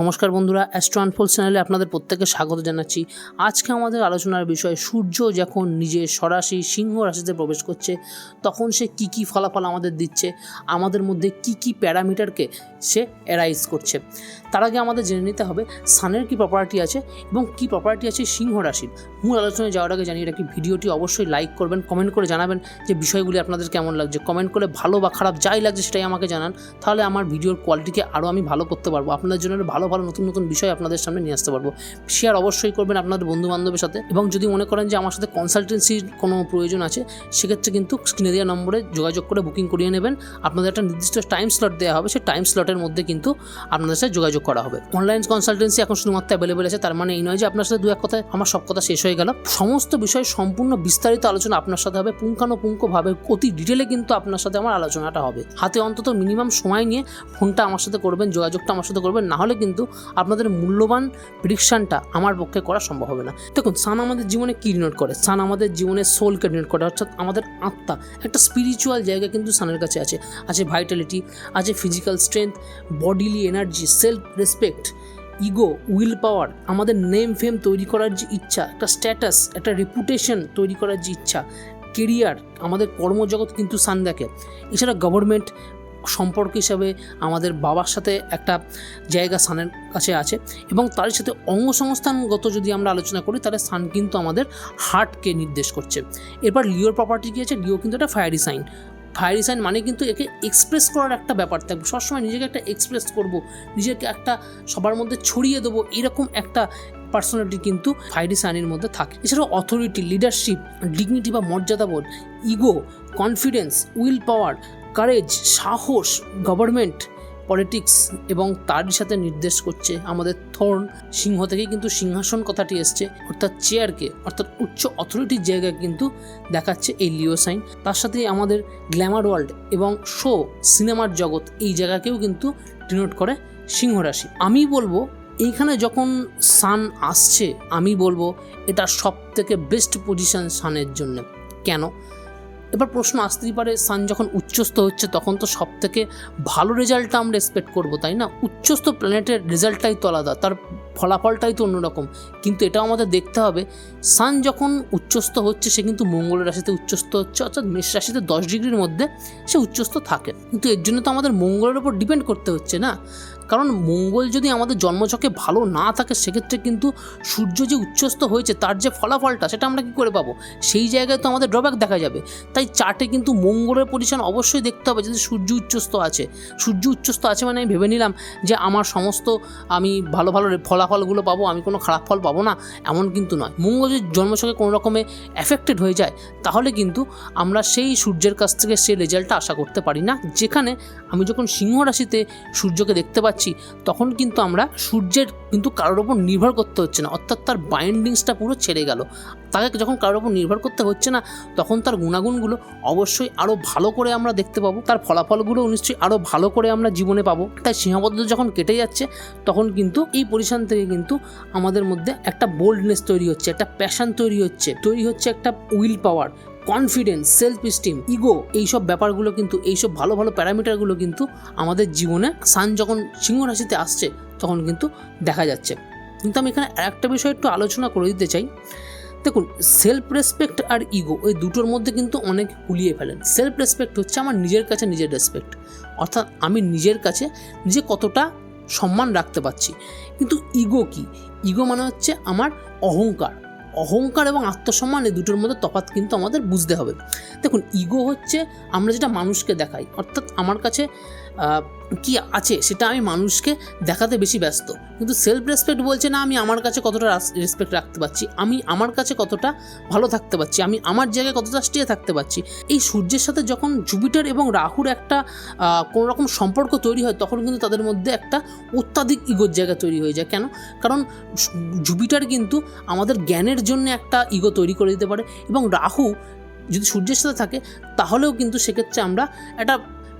নমস্কার বন্ধুরা অ্যাস্ট্রো আনফোল চ্যানেলে আপনাদের প্রত্যেককে স্বাগত জানাচ্ছি। আজকে আমাদের আলোচনার বিষয়, সূর্য যখন নিজের সরাসরি সিংহ রাশিতে প্রবেশ করছে, তখন সে কি কি ফলাফল আমাদের দিচ্ছে, আমাদের মধ্যে কি কি প্যারামিটারকে সে অ্যারাইজ করছে। তার আগে আমাদের জেনে নিতে হবে সানের কি প্রপার্টি আছে এবং কি প্রপার্টি আছে সিংহ রাশির। মূল আলোচনায় যাওয়ার আগে জানিয়ে রাখি, ভিডিওটি অবশ্যই লাইক করবেন কমেন্ট করে জানাবেন যে বিষয়গুলি আপনাদের কেমন লাগছে। কমেন্ট করে ভালো বা খারাপ যাই লাগছে সেটাই আমাকে জানান, তাহলে আমার ভিডিওর কোয়ালিটিকে আরও আমি ভালো করতে পারব। আপনাদের জন্য ভালো ভালো নতুন নতুন বিষয় আপনাদের সামনে নিয়ে আসতে পারব। শেয়ার অবশ্যই করবেন আপনাদের বন্ধু বান্ধবের সাথে এবং যদি মনে করেন যে আমার সাথে কনসালটেন্সির কোনো প্রয়োজন আছে, সেক্ষেত্রে কিন্তু স্ক্রিনে দেওয়া নম্বরে যোগাযোগ করে বুকিং করিয়ে নেবেন। আপনাদের একটা নির্দিষ্ট টাইম স্লট দেওয়া হবে, সেই টাইম স্লটের মধ্যে কিন্তু আপনাদের সাথে যোগাযোগ করা হবে। অনলাইন কনসালটেন্সি এখন শুধুমাত্র অ্যাভেলেবেল আছে, তার মানে এই নয় যে আপনার সাথে দু এক কথায় আমার সব কথা শেষ হয়ে গেল। সমস্ত বিষয় সম্পূর্ণ বিস্তারিত আলোচনা আপনার সাথে হবে, পুঙ্খানুপুঙ্খভাবে, অতি ডিটেলে কিন্তু আপনার সাথে আমার আলোচনাটা হবে। হাতে অন্তত মিনিমাম সময় নিয়ে ফোনটা আমার সাথে করবেন, যোগাযোগটা আমার সাথে করবেন, না হলে কিন্তু আপনাদের মূল্যবান প্রিডিকশানটা আমার পক্ষে করা সম্ভব হবে না। দেখুন, সান আমাদের জীবনে কী ডিনোট করে? সান আমাদের জীবনে সোলকে ডিনোট করে, অর্থাৎ আমাদের আত্মা। একটা স্পিরিচুয়াল জায়গা কিন্তু সানের কাছে আছে। আছে ভাইটালিটি আছে physical strength bodily energy self respect ego will power আমাদের নেম ফেম তৈরি করার যে ইচ্ছা, একটা স্ট্যাটাস একটা রেপুটেশন তৈরি করার যে ইচ্ছা কেরিয়ার আমাদের কর্মজগৎ কিন্তু সান দেখে। এছাড়া গভর্নমেন্ট সম্পর্ক হিসাবে আমাদের বাবার সাথে একটা জায়গা সানের কাছে আছে এবং তার সাথে অঙ্গসংস্থানগত যদি আমরা আলোচনা করি, তাহলে সান কিন্তু আমাদের হার্টকে নির্দেশ করছে। এরপর লিওর প্রপার্টি কী আছে? লিও কিন্তু একটা ফায়ারি সাইন ফায়ারি সাইন মানে কিন্তু একে এক্সপ্রেস করার একটা ব্যাপার থাকবে। সবসময় নিজেকে একটা এক্সপ্রেস করব, নিজেকে একটা সবার মধ্যে ছড়িয়ে দেবো, এরকম একটা পার্সোনালিটি কিন্তু ফায়ারি সাইনের মধ্যে থাকে। এছাড়াও অথরিটি লিডারশিপ ডিগনিটি বা মর্যাদাবোধ ego confidence will power courage সাহস গভর্নমেন্ট পলিটিক্স এবং তারই সাথে নির্দেশ করছে। আমাদের থর্ন সিংহ থেকে কিন্তু সিংহাসন কথাটি এসছে, অর্থাৎ চেয়ারকে অর্থাৎ উচ্চ অথরিটির জায়গায় কিন্তু দেখাচ্ছে এই লিও সাইন। তার সাথে আমাদের গ্ল্যামার ওয়ার্ল্ড এবং শো সিনেমার জগৎ এই জায়গাকেও কিন্তু ডিনোট করে সিংহ রাশি। আমি বলব, এইখানে যখন সান আসছে, আমি বলব, এটা সব থেকে বেস্ট পজিশন সানের জন্য। কেন? এবার প্রশ্ন আসতেই পারে সান যখন উচ্চস্থ হচ্ছে, তখন তো সব থেকে ভালো রেজাল্টটা আমরা এক্সপেক্ট করব, তাই না? উচ্চস্থ প্ল্যানেটের রেজাল্টটাই তো আলাদা, তার ফলাফলটাই তো অন্যরকম। কিন্তু এটাও আমাদের দেখতে হবে সান যখন উচ্চস্থ হচ্ছে, সে কিন্তু মঙ্গলের রাশিতে উচ্চস্থ হচ্ছে, অর্থাৎ মেষ রাশিতে দশ ডিগ্রির মধ্যে সে উচ্চস্থ থাকে। কিন্তু এর জন্য তো আমাদের মঙ্গলের উপর ডিপেন্ড করতে হচ্ছে না। কারণ মঙ্গল যদি আমাদের জন্মছকে ভালো না থাকে, সেক্ষেত্রে কিন্তু সূর্য যে উচ্চস্থ হয়েছে, তার যে ফলাফলটা, সেটা আমরা কী করে পাবো? সেই জায়গায় তো আমাদের ড্রব্যাক দেখা যাবে। তাই চার্টে কিন্তু মঙ্গলের পজিশন অবশ্যই দেখতে হবে যদি সূর্য উচ্চস্থ আছে। সূর্য উচ্চস্থ আছে মানে আমি ভেবে নিলাম যে আমার সমস্ত আমি ভালো ভালো ফলাফলগুলো পাবো, আমি কোনো খারাপ ফল পাবো না, এমন কিন্তু নয়। মঙ্গল যদি জন্মছকে কোনো রকমে অ্যাফেক্টেড হয়ে যায়, তাহলে কিন্তু আমরা সেই সূর্যের কাছ থেকে সেই রেজাল্টটা আশা করতে পারি না। যেখানে আমি যখন সিংহ রাশিতে সূর্যকে দেখতে পাচ্ছি, তখন কিন্তু আমরা সূর্যের কিন্তু কারোর ওপর নির্ভর করতে হচ্ছে না। অর্থাৎ তার বাইন্ডিংসটা পুরো ছেড়ে গেল। তাকে যখন কারোর ওপর নির্ভর করতে হচ্ছে না, তখন তার গুণাগুণগুলো অবশ্যই আরও ভালো করে আমরা দেখতে পাবো, তার ফলাফলগুলো নিশ্চয়ই আরও ভালো করে আমরা জীবনে পাবো। তাই সীমাবদ্ধ যখন কেটে যাচ্ছে, তখন কিন্তু এই পজিশন থেকে কিন্তু আমাদের মধ্যে একটা বোল্ডনেস তৈরি হচ্ছে, একটা প্যাশন তৈরি হচ্ছে। তৈরি হচ্ছে একটা will power confidence self esteem ego এইসব ব্যাপারগুলো কিন্তু, এইসব ভালো ভালো প্যারামিটারগুলো কিন্তু আমাদের জীবনে সান যখন সিংহ রাশিতে আসছে, তখন কিন্তু দেখা যাচ্ছে। কিন্তু আমি এখানে আরেকটা বিষয় একটু আলোচনা করে দিতে চাই। দেখুন সেলফ রেসপেক্ট আর ইগো ওই দুটোর মধ্যে কিন্তু অনেক গুলিয়ে ফেলেন। সেলফ রেসপেক্ট হচ্ছে আমার নিজের কাছে নিজের রেসপেক্ট অর্থাৎ আমি নিজের কাছে নিজে কতটা সম্মান রাখতে পারছি। কিন্তু ইগো কি? ইগো মানে হচ্ছে আমার অহংকার। অহংকার এবং আত্মসম্মান এই দুটোর মধ্যে তফাৎ কিন্তু আমাদের বুঝতে হবে। দেখুন ইগো হচ্ছে আমরা যেটা মানুষকে দেখাই, অর্থাৎ আমার কাছে কি আছে সেটা আমি মানুষকে দেখাতে বেশি ব্যস্ত। কিন্তু সেলফ রেসপেক্ট বলছে, না, আমি আমার কাছে কতটা রেসপেক্ট রাখতে পারছি। আমি আমার কাছে কতটা ভালো থাকতে পারছি। আমি আমার জায়গায় কতটা স্টে থাকতে পারছি। এই সূর্যের সাথে যখন জুপিটার এবং রাহুর একটা কোনো রকম সম্পর্ক তৈরি হয়, তখন কিন্তু তাদের মধ্যে একটা অত্যাধিক ইগোর জায়গা তৈরি হয়ে যায়। কেন? কারণ জুপিটার কিন্তু আমাদের জ্ঞানের জন্য একটা ইগো তৈরি করে দিতে পারে এবং রাহু যদি সূর্যের সাথে থাকে, তাহলেও কিন্তু সেক্ষেত্রে আমরা একটা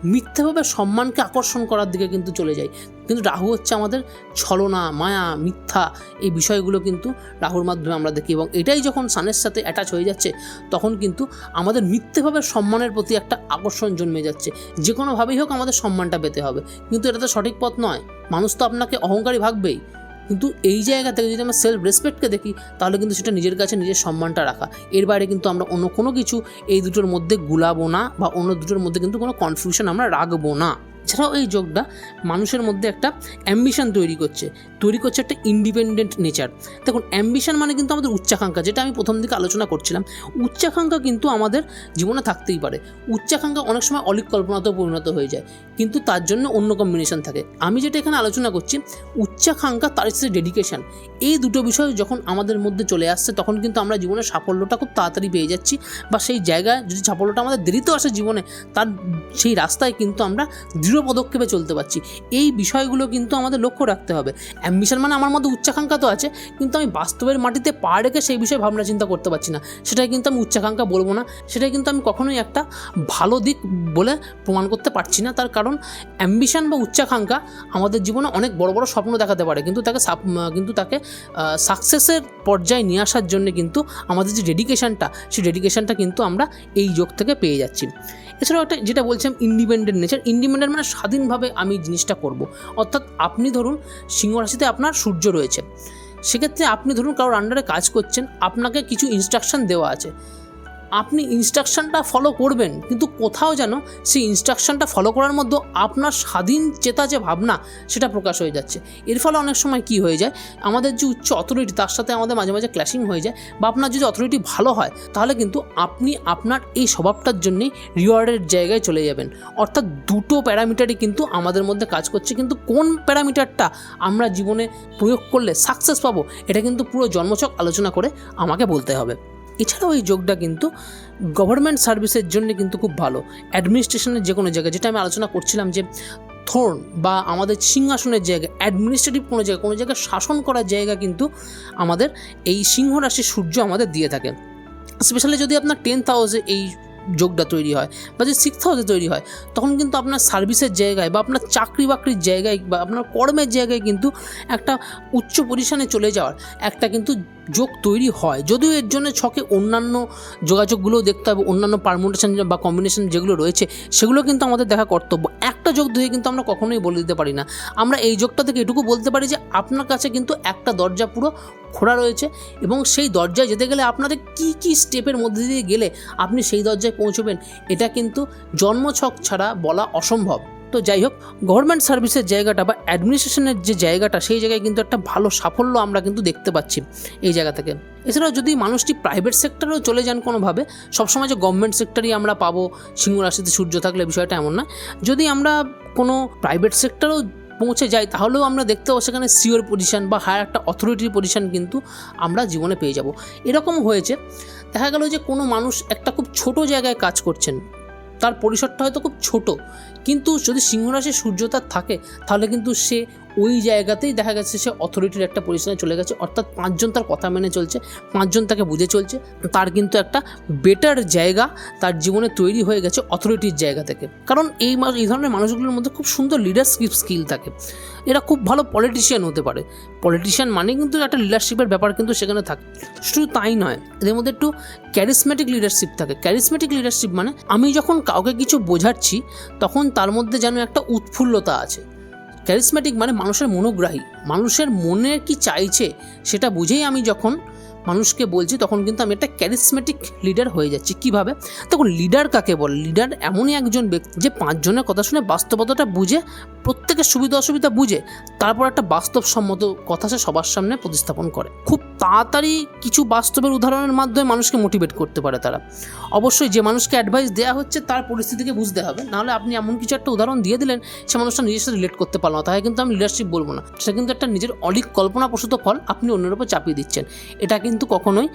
মিথ্যাভাবে সম্মানকে আকর্ষণ করার দিকে কিন্তু চলে যায়। কিন্তু রাহু হচ্ছে আমাদের ছলনা, মায়া, মিথ্যা এই বিষয়গুলো কিন্তু রাহুর মাধ্যমে আমরা দেখি এবং এটাই যখন সানের সাথে অ্যাটাচ হয়ে যাচ্ছে, তখন কিন্তু আমাদের মিথ্যেভাবে সম্মানের প্রতি একটা আকর্ষণ জন্মে যাচ্ছে। যে কোনোভাবেই হোক আমাদের সম্মানটা পেতে হবে। কিন্তু এটা তো সঠিক পথ নয়। মানুষ তো আপনাকে অহংকারী ভাববেই। কিন্তু এই জায়গা থেকে যদি আমরা সেলফ রেসপেক্টকে দেখি, তাহলে কিন্তু সেটা নিজের কাছে নিজের সম্মানটা রাখা। এর বাইরে কিন্তু আমরা অন্য কোনো কিছু, এই দুটোর মধ্যে গুলাবো না বা অন্য দুটোর মধ্যে কিন্তু কোনো কনফিউশন আমরা রাখব না। এছাড়াও এই যোগটা মানুষের মধ্যে একটা অ্যাম্বিশন তৈরি করছে তৈরি করছে একটা ইন্ডিপেন্ডেন্ট নেচার দেখুন অ্যাম্বিশন মানে কিন্তু আমাদের উচ্চাকাঙ্ক্ষা, যেটা আমি প্রথম দিকে আলোচনা করছিলাম। উচ্চাকাঙ্ক্ষা কিন্তু আমাদের জীবনে থাকতেই পারে। উচ্চাকাঙ্ক্ষা অনেক সময় অলিক কল্পনাতেও পরিণত হয়ে যায়, কিন্তু তার জন্য অন্য কম্বিনেশন থাকে। আমি যেটা এখানে আলোচনা করছি, উচ্চাকাঙ্ক্ষা তার সাথে ডেডিকেশন এই দুটো বিষয় যখন আমাদের মধ্যে চলে আসছে, তখন কিন্তু আমরা জীবনের সাফল্যটা খুব তাড়াতাড়ি পেয়ে যাচ্ছি বা সেই জায়গায় যদি সাফল্যটা আমাদের দেরিতেও আসে জীবনে, তার সেই রাস্তায় কিন্তু আমরা দৃঢ় পদক্ষেপে চলতে পারছি। এই বিষয়গুলো কিন্তু আমাদের লক্ষ্য রাখতে হবে। অ্যাম্বিশন মানে আমার মধ্যে উচ্চাকাঙ্ক্ষা তো আছে, কিন্তু আমি বাস্তবের মাটিতে পা রেখে সেই বিষয়ে ভাবনা চিন্তা করতে পারছি না। সেটাই কিন্তু আমি উচ্চাকাঙ্ক্ষা বলব না। সেটাই কিন্তু আমি কখনোই একটা ভালো দিক বলে প্রমাণ করতে পারছি না। তার কারণ অ্যাম্বিশন বা উচ্চাকাঙ্ক্ষা আমাদের জীবনে অনেক বড় বড় স্বপ্ন দেখাতে পারে। কিন্তু তাকে কিন্তু তাকে সাকসেসের পর্যায়ে নিয়ে আসার জন্য কিন্তু আমাদের যে ডেডিকেশনটা সেই ডেডিকেশনটা কিন্তু আমরা এই যোগ থেকে পেয়ে যাচ্ছি। এছাড়াও একটা যেটা বলছিলাম ইন্ডিপেন্ডেন্ট নেচার ইন্ডিপেন্ডেন্ট মানে স্বাধীনভাবে আমি জিনিসটা করব। অর্থাৎ আপনি ধরুন সিংহ রাশিতে আপনার সূর্য রয়েছে। সেক্ষেত্রে আপনি ধরুন কারোর আন্ডারে কাজ করছেন, আপনাকে কিছু ইনস্ট্রাকশন দেওয়া আছে। আপনি ইনস্ট্রাকশনটা ফলো করবেন, কিন্তু কোথাও যেন সেই ইনস্ট্রাকশনটা ফলো করার মধ্যে আপনার স্বাধীন চেতা যে ভাবনা, সেটা প্রকাশ হয়ে যাচ্ছে। এর ফলে অনেক সময় কি হয়ে যায়, আমাদের যে উচ্চ অথরিটি তার সাথে আমাদের মাঝে মাঝে ক্ল্যাশিং হয়ে যায়, বা আপনার যদি অথরিটি ভালো হয়, তাহলে কিন্তু আপনি আপনার এই স্বভাবটার জন্যেই রিওয়ার্ডের জায়গায় চলে যাবেন। অর্থাৎ দুটো প্যারামিটারই কিন্তু আমাদের মধ্যে কাজ করছে, কিন্তু কোন প্যারামিটারটা আমরা জীবনে প্রয়োগ করলে সাকসেস পাবো, এটা কিন্তু পুরো জন্মচক আলোচনা করে আমাকে বলতে হবে। এছাড়াও এই যোগটা কিন্তু গভর্নমেন্ট সার্ভিসের জন্য কিন্তু খুব ভালো। অ্যাডমিনিস্ট্রেশনের যে কোনো জায়গায়, যেটা আমি আলোচনা করছিলাম যে থ্রোন বা আমাদের সিংহাসনের জায়গা অ্যাডমিনিস্ট্রেটিভ কোনো জায়গা, কোনো জায়গায় শাসন করার জায়গা কিন্তু আমাদের এই সিংহ রাশির সূর্য আমাদের দিয়ে থাকে। স্পেশালি যদি আপনার টেন্থ হাউসে এই যোগটা তৈরি হয় বা যদি সিক্স হাউসে তৈরি হয়, তখন কিন্তু আপনার সার্ভিসের জায়গায় বা আপনার চাকরি বাকরির জায়গায় বা আপনার কর্মের জায়গায় কিন্তু একটা উচ্চ পজিশনে চলে যাওয়ার একটা কিন্তু যোগ তৈরি হয়। যদিও এর জন্য ছকে অন্যান্য যোগাযোগগুলোও দেখতে হবে, অন্যান্য পারমুটেশন বা কম্বিনেশন যেগুলো রয়েছে, সেগুলো কিন্তু আমাদের দেখা কর্তব্য। একটা যোগ ধরে কিন্তু আমরা কখনোই বলে দিতে পারি না। আমরা এই যোগটা থেকে এটুকু বলতে পারি যে, আপনার কাছে কিন্তু একটা দরজা পুরো খোলা রয়েছে এবং সেই দরজায় যেতে গেলে আপনাদের কী কী স্টেপের মধ্যে দিয়ে গেলে আপনি সেই দরজায় পৌঁছবেন, এটা কিন্তু জন্মছক ছাড়া বলা অসম্ভব। তো যাই হোক গভর্নমেন্ট সার্ভিসের জায়গাটা বা অ্যাডমিনিস্ট্রেশনের যে জায়গাটা, সেই জায়গায় কিন্তু একটা ভালো সাফল্য আমরা কিন্তু দেখতে পাচ্ছি এই জায়গা থেকে। এছাড়াও যদি মানুষটি প্রাইভেট সেক্টরেও চলে যান কোনোভাবে, সবসময় যে গভর্নমেন্ট সেক্টরই আমরা পাবো, সিংহ রাশিতে সূর্য থাকলে বিষয়টা এমন না। যদি আমরা কোনো প্রাইভেট সেক্টরেও পৌঁছে যাই, তাহলেও আমরা দেখতে পাবো সেখানে সিওর পজিশন বা হায়ার একটা অথরিটির পজিশন কিন্তু আমরা জীবনে পেয়ে যাব। এরকম হয়েছে, দেখা গেল যে কোনো মানুষ একটা খুব ছোট জায়গায় কাজ করছেন, তার পরিসরটা হয়তো খুব ছোট কিন্তু যদি সিংহরাশি সূর্য তার থাকে, তাহলে কিন্তু সে ওই জায়গাতেই দেখা গেছে সে অথরিটির একটা পজিশনে চলে গেছে। অর্থাৎ পাঁচজন তার কথা মেনে চলছে, পাঁচজন তাকে বুঝে চলছে। তার কিন্তু একটা বেটার জায়গা তার জীবনে তৈরি হয়ে গেছে অথরিটির জায়গা থেকে। কারণ এই এই ধরনের মানুষগুলোর মধ্যে খুব সুন্দর লিডারশিপ স্কিল থাকে। এরা খুব ভালো পলিটিশিয়ান হতে পারে। পলিটিশিয়ান মানে কিন্তু একটা লিডারশিপের ব্যাপার কিন্তু সেখানে থাকে। শুধু তাই নয়, এদের মধ্যে একটু ক্যারিসমেটিক লিডারশিপ থাকে। ক্যারিসমেটিক লিডারশিপ মানে আমি যখন কাউকে কিছু বোঝাচ্ছি, তখন তার মধ্যে যেন একটা উৎফুল্লতা আছে। ক্যারিসম্যাটিক মানে মানুষের মনোগ্রাহী। মানুষের মনে কি চাইছে সেটা বুঝেই আমি যখন মানুষকে বলছি, তখন কিন্তু আমি একটা ক্যারিসমেটিক লিডার হয়ে যাচ্ছি। কীভাবে? তখন লিডার কাকে বলে? লিডার এমনই একজন ব্যক্তি যে পাঁচজনের কথা শুনে বাস্তবতাটা বুঝে, প্রত্যেকের সুবিধা অসুবিধা বুঝে, তারপর একটা বাস্তবসম্মত কথা সে সবার সামনে প্রতিস্থাপন করে। খুব তাড়াতাড়ি কিছু বাস্তবের উদাহরণের মাধ্যমে মানুষকে মোটিভেট করতে পারে তারা। অবশ্যই যে মানুষকে অ্যাডভাইস দেওয়া হচ্ছে, তার পরিস্থিতিকে বুঝতে হবে। নাহলে আপনি এমন কিছু একটা উদাহরণ দিয়ে দিলেন, সে মানুষটা নিজের সাথে রিলেট করতে পারল না। তাই কিন্তু আমি লিডারশিপ বলব না। সেটা কিন্তু একটা নিজের অলিক কল্পনাপ্রসূত ফল আপনি অন্যের উপর চাপিয়ে দিচ্ছেন। এটা কিন্তু কখনোই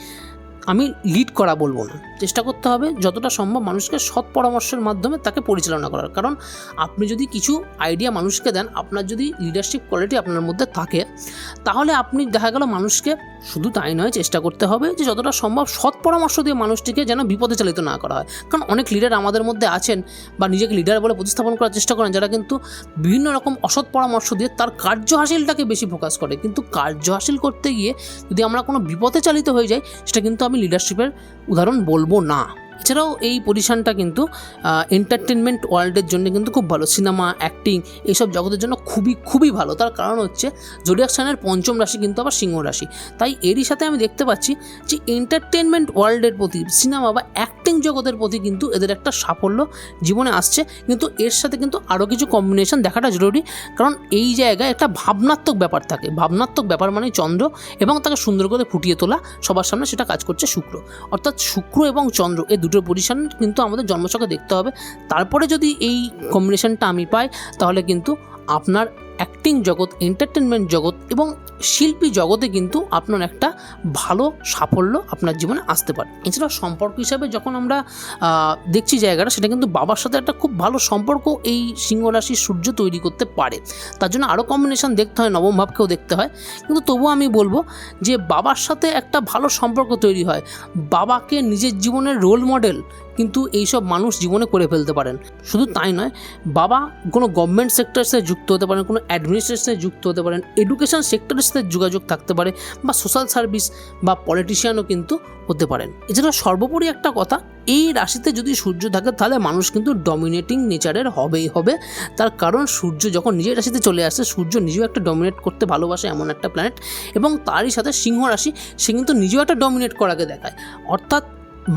আমি লিড করা বলব না। চেষ্টা করতে হবে যতটা সম্ভব মানুষকে সৎ পরামর্শের মাধ্যমে তাকে পরিচালনা করার। কারণ আপনি যদি কিছু আইডিয়া মানুষকে দেন, আপনার যদি লিডারশিপ কোয়ালিটি আপনার মধ্যে থাকে, তাহলে আপনি দেখা গেল মানুষকে শুধু তাই নয়, চেষ্টা করতে হবে যে যতটা সম্ভব সৎ পরামর্শ দিয়ে মানুষটিকে যেন বিপদে চালিত না করা হয়। কারণ অনেক লিডার আমাদের মধ্যে আছেন বা নিজেকে লিডার বলে প্রতিস্থাপন করার চেষ্টা করেন, যারা কিন্তু বিভিন্ন রকম অসৎ পরামর্শ দিয়ে তার কার্য হাসিলটাকে বেশি ফোকাস করে। কিন্তু কার্য হাসিল করতে গিয়ে যদি আমরা কোনো বিপদে চালিত হয়ে যাই, সেটা কিন্তু আমি লিডারশিপের উদাহরণ বলব না। এছাড়াও এই পজিশনটা কিন্তু এন্টারটেনমেন্ট ওয়ার্ল্ডের জন্য কিন্তু খুব ভালো। সিনেমা অ্যাক্টিং এইসব জগতের জন্য খুবই খুবই ভালো। তার কারণ হচ্ছে জোডিয়াক সাইনের পঞ্চম রাশি কিন্তু আবার সিংহ রাশি। তাই এরই সাথে আমি দেখতে পাচ্ছি যে এন্টারটেনমেন্ট ওয়ার্ল্ডের প্রতি সিনেমা বা অ্যাক্টিং জগতের প্রতি কিন্তু এদের একটা সাফল্য জীবনে আসছে। কিন্তু এর সাথে কিন্তু আরও কিছু কম্বিনেশন দেখাটা জরুরি। কারণ এই জায়গায় একটা ভাবনাত্মক ব্যাপার থাকে। ভাবনাত্মক ব্যাপার মানে চন্দ্র এবং তাকে সুন্দর করে ফুটিয়ে তোলা। সবার সামনে সেটা কাজ করছে শুক্র। অর্থাৎ শুক্র এবং চন্দ্র এই দুটো পজিশন কিন্তু আমাদের জন্মছকে দেখতে হবে। তারপরে যদি এই কম্বিনেশনটা আমি পাই, তাহলে কিন্তু আপনার অ্যাক্টিং জগৎ এন্টারটেনমেন্ট জগৎ এবং শিল্পী জগতে কিন্তু আপনার একটা ভালো সাফল্য আপনার জীবনে আসতে পারে। এছাড়াও সম্পর্ক হিসাবে যখন আমরা দেখছি জায়গাটা, সেটা কিন্তু বাবার সাথে একটা খুব ভালো সম্পর্ক এই সিংহ রাশির সূর্য তৈরি করতে পারে। তার জন্য আরও কম্বিনেশন দেখতে হয়, নবম ভাবকেও দেখতে হয়। কিন্তু তবুও আমি বলব যে, বাবার সাথে একটা ভালো সম্পর্ক তৈরি হয়। বাবাকে নিজের জীবনের রোল মডেল কিন্তু এইসব মানুষ জীবনে করে ফেলতে পারেন। শুধু তাই নয়, বাবা কোনো গভর্নমেন্ট সেক্টরের সাথে যুক্ত হতে পারেন, কোনো অ্যাডমিনিস্ট্রেশনের সাথে যুক্ত হতে পারেন এডুকেশন সেক্টরের সাথে যোগাযোগ থাকতে পারে, বা সোশ্যাল সার্ভিস বা পলিটিশিয়ানও কিন্তু হতে পারেন। এছাড়া সর্বোপরি একটা কথা, এই রাশিতে যদি সূর্য থাকে, তাহলে মানুষ কিন্তু ডমিনেটিং নেচারের হবেই হবে। তার কারণ সূর্য যখন নিজের রাশিতে চলে আসে, সূর্য নিজেও একটা ডমিনেট করতে ভালোবাসে এমন একটা প্ল্যানেট এবং তারই সাথে সিংহ রাশি, সে কিন্তু নিজেও একটা ডমিনেট করাকে দেখায়। অর্থাৎ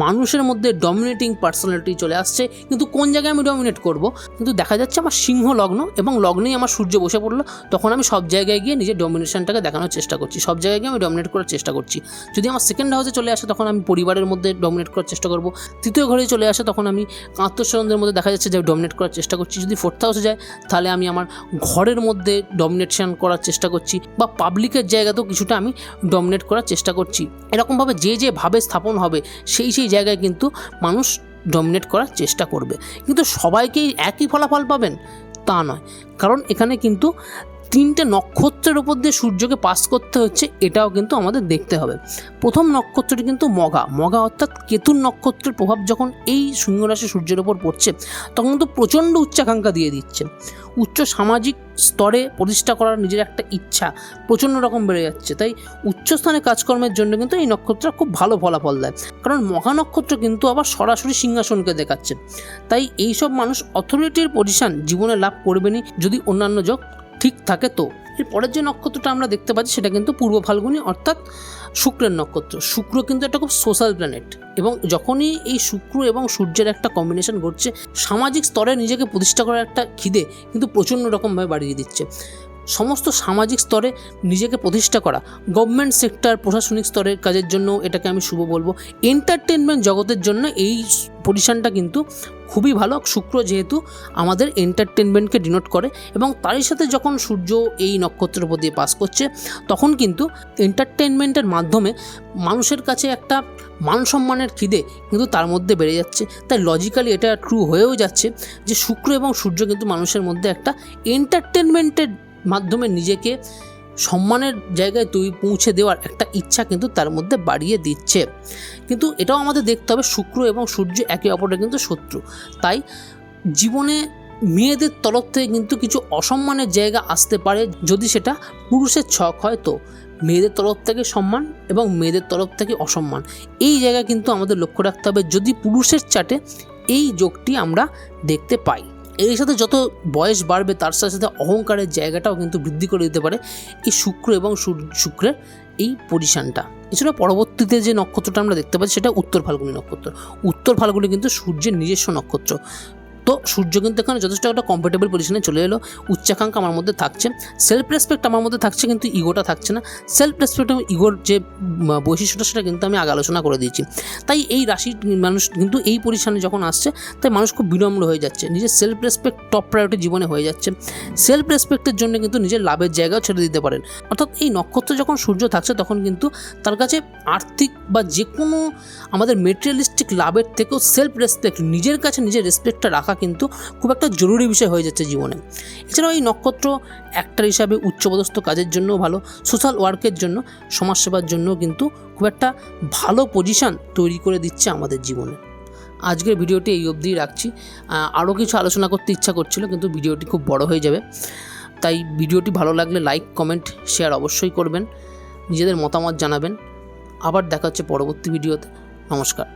মানুষের মধ্যে ডমিনেটিং পার্সোনালিটি চলে আসছে, কিন্তু কোন জায়গায় আমি ডমিনেট করব? কিন্তু দেখা যাচ্ছে আমার সিংহ লগ্ন এবং লগ্নেই আমার সূর্য বসে পড়ল, তখন আমি সব জায়গায় গিয়ে নিজের ডমিনেশনটাকে দেখানোর চেষ্টা করছি, সব জায়গায় গিয়ে আমি ডমিনেট করার চেষ্টা করছি। যদি আমার সেকেন্ড হাউসে চলে আসে, তখন আমি পরিবারের মধ্যে ডমিনেট করার চেষ্টা করব, তৃতীয় ঘরে চলে আসে, তখন আমি আত্মস্বজনদের মধ্যে দেখা যাচ্ছে যে ডমিনেট করার চেষ্টা করছি, যদি ফোর্থ হাউসে যায়, তাহলে আমি আমার ঘরের মধ্যে ডমিনেশন করার চেষ্টা করছি বা পাবলিকের জায়গাতেও কিছুটা আমি ডমিনেট করার চেষ্টা করছি। এরকমভাবে যে যে ভাবে স্থাপন হবে, সেই সেই জায়গায় কিন্তু মানুষ ডমিনেট করার চেষ্টা করবে। কিন্তু সবাইকেই একই ফলাফল পাবেন? তা নয়। কারণ এখানে কিন্তু তিনটে নক্ষত্রের উপর দিয়ে সূর্যকে পাস করতে হচ্ছে, এটাও কিন্তু আমাদের দেখতে হবে। প্রথম নক্ষত্রটি কিন্তু মগা। মগা অর্থাৎ কেতুর নক্ষত্রের প্রভাব যখন এই সিংহ রাশি সূর্যের ওপর পড়ছে, তখন কিন্তু প্রচণ্ড উচ্চাকাঙ্ক্ষা দিয়ে দিচ্ছে। উচ্চ সামাজিক স্তরে প্রতিষ্ঠা করার নিজের একটা ইচ্ছা প্রচণ্ড রকম বেড়ে যাচ্ছে। তাই উচ্চস্থানে কাজকর্মের জন্য কিন্তু এই নক্ষত্র খুব ভালো ফলাফল দেয়। কারণ মহা নক্ষত্র কিন্তু আবার সরাসরি সিংহাসনকে দেখাচ্ছে। তাই এইসব মানুষ অথরিটির পজিশন জীবনে লাভ করবেনই যদি অন্যান্য যোগ ঠিক থাকে তো। এর পরের যে নক্ষত্রটা আমরা দেখতে পাচ্ছি সেটা কিন্তু পূর্ব ফাল্গুনি অর্থাৎ শুক্রের নক্ষত্র। শুক্র কিন্তু একটা খুব সোশ্যাল প্ল্যানেট এবং যখনই এই শুক্র এবং সূর্যের একটা কম্বিনেশন ঘটছে, সামাজিক স্তরে নিজেকে প্রতিষ্ঠা করার একটা খিদে কিন্তু প্রচণ্ড রকমভাবে বাড়িয়ে দিচ্ছে। সমস্ত সামাজিক স্তরে নিজেকে প্রতিষ্ঠা করা। গভর্নমেন্ট সেক্টর প্রশাসনিক স্তরের কাজের জন্য এটাকে আমি শুভ বলব। এন্টারটেনমেন্ট জগতের জন্য এই পজিশনটা কিন্তু খুবই ভালো। শুক্র যেহেতু আমাদের এন্টারটেনমেন্টকে ডিনোট করে এবং তারই সাথে যখন সূর্য এই নক্ষত্রের উপর দিয়ে পাস করছে, তখন কিন্তু এন্টারটেনমেন্টের মাধ্যমে মানুষের কাছে একটা মান সম্মানের খিদে কিন্তু তার মধ্যে বেড়ে যাচ্ছে। তাই লজিক্যালি এটা ট্রু হয়েও যাচ্ছে যে শুক্র এবং সূর্য কিন্তু মানুষের মধ্যে একটা এন্টারটেনমেন্টের মাধ্যমে নিজেকে সম্মানের জায়গায় তুই পৌঁছে দেওয়ার একটা ইচ্ছা কিন্তু তার মধ্যে বাড়িয়ে দিচ্ছে। কিন্তু এটাও আমাদের দেখতে হবে শুক্র এবং সূর্য একে অপরের কিন্তু শত্রু। তাই জীবনে মেয়েদের তরফ থেকে কিন্তু কিছু অসম্মানের জায়গা আসতে পারে যদি সেটা পুরুষের ছক হয় তো। মেয়েদের তরফ থেকে সম্মান এবং মেয়েদের তরফ থেকে অসম্মান। এই জায়গায় কিন্তু আমাদের লক্ষ্য রাখতে হবে যদি পুরুষের চাটে এই যোগটি আমরা দেখতে পাই। এর সাথে যত বয়স বাড়বে, তার সাথে সাথে অহংকারের জায়গাটাও কিন্তু বৃদ্ধি করে দিতে পারে এই শুক্র এবং শুক্রের এই পজিশানটা। এছাড়া পরবর্তীতে যে নক্ষত্রটা আমরা দেখতে পাচ্ছি, সেটা উত্তর ফাল্গুনি নক্ষত্র। উত্তর ফাল্গুনি কিন্তু সূর্যের নিজস্ব নক্ষত্র। তো সূর্য কিন্তু এখানে যথেষ্ট একটা কমফোর্টেবল পজিশনে চলে এলো। উচ্চাকাঙ্ক্ষা আমার মধ্যে থাকছে। সেলফ রেসপেক্ট আমার মধ্যে থাকছে কিন্তু ইগোটা থাকছে না। সেলফ রেসপেক্ট এবং ইগোর যে বৈশিষ্ট্যটা সেটা কিন্তু আমি আগে আলোচনা করে দিয়েছি। তাই এই রাশির মানুষ কিন্তু এই পজিশনে যখন আসছে, তাই মানুষ খুব বিনম্র হয়ে যাচ্ছে। নিজের সেলফ রেসপেক্ট টপ প্রায়োরিটি জীবনে হয়ে যাচ্ছে। সেলফ রেসপেক্টের জন্য কিন্তু নিজের লাভের জায়গাও ছেড়ে দিতে পারেন। অর্থাৎ এই নক্ষত্র যখন সূর্য থাকছে, তখন কিন্তু তার কাছে আর্থিক বা যে কোনো আমাদের মেটেরিয়ালিস্টিক লাভের থেকেও সেলফ রেসপেক্ট নিজের কাছে নিজের রেসপেক্টটা রাখা কিন্তু খুব একটা জরুরি বিষয় হয়ে যাচ্ছে জীবনে। এছাড়াও এই নক্ষত্র অ্যাক্টার হিসাবে উচ্চপদস্থ কাজের জন্য ভালো সোশ্যাল ওয়ার্কের জন্য, সমাজসেবার জন্য কিন্তু খুব একটা ভালো পজিশন তৈরি করে দিচ্ছে আমাদের জীবনে। আজকের ভিডিওটি এই অবধিই রাখছি। আরও কিছু আলোচনা করতে ইচ্ছা করছিল, কিন্তু ভিডিওটি খুব বড় হয়ে যাবে। তাই ভিডিওটি ভালো লাগলে লাইক কমেন্ট শেয়ার অবশ্যই করবেন। নিজেদের মতামত জানাবেন। আবার দেখা হচ্ছে পরবর্তী ভিডিওতে। নমস্কার।